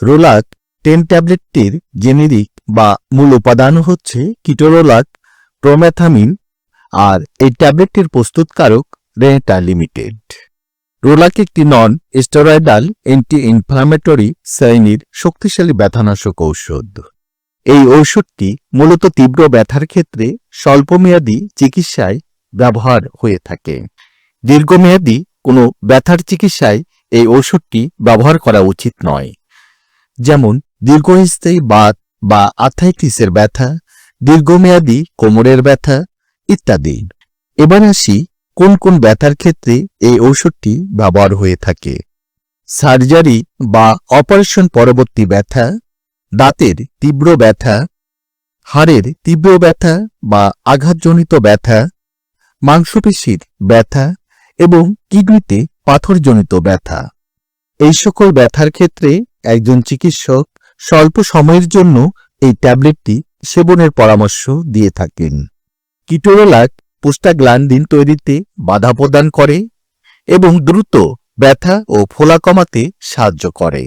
রোলাক ten ট্যাবলেটটির generic বা মূল উপাদান হচ্ছে কিটোরোলাক, প্রোম্যাথামিন আর এই ট্যাবলেটটির প্রস্তুতকারক রেটা লিমিটেড। রোলাক একটি নন স্টেরয়েডাল অ্যান্টি ইনফ্ল্যামেটরি শ্রেণির শক্তিশালী ব্যথানাশক ঔষধ। এই ঔষধটি মূলত তীব্র ব্যথার ক্ষেত্রে স্বল্পমেয়াদী চিকিৎসায় ব্যবহার হয়ে থাকে। দীর্ঘমেয়াদী কোনো ব্যথার চিকিৎসায় এই ঔষধটি ব্যবহার করা উচিত নয়। যেমন দীর্ঘস্থায়ী বাত বা আথাইটিসের ব্যথা, দীর্ঘমেয়াদী কোমরের ব্যথা ইত্যাদি। এবার আসি কোন কোন ব্যথার ক্ষেত্রে এই ঔষধটি ব্যবহার হয়ে থাকে। সার্জারি বা অপারেশন পরবর্তী ব্যথা, দাঁতের তীব্র ব্যথা, হাড়ের তীব্র ব্যথা বা আঘাতজনিত ব্যথা, মাংসপেশির ব্যথা এবং কিডনিতে পাথরজনিত ব্যথা। এই সকল ব্যথার ক্ষেত্রে একজন চিকিৎসক স্বল্প সময়ের জন্য এই ট্যাবলেটটি সেবনের পরামর্শ দিয়ে থাকেন। কিটোরোলাক পোস্টাগ্লান্ডিন তৈরিতে বাধা প্রদান করে এবং দ্রুত ব্যথা ও ফোলা কমাতে সাহায্য করে।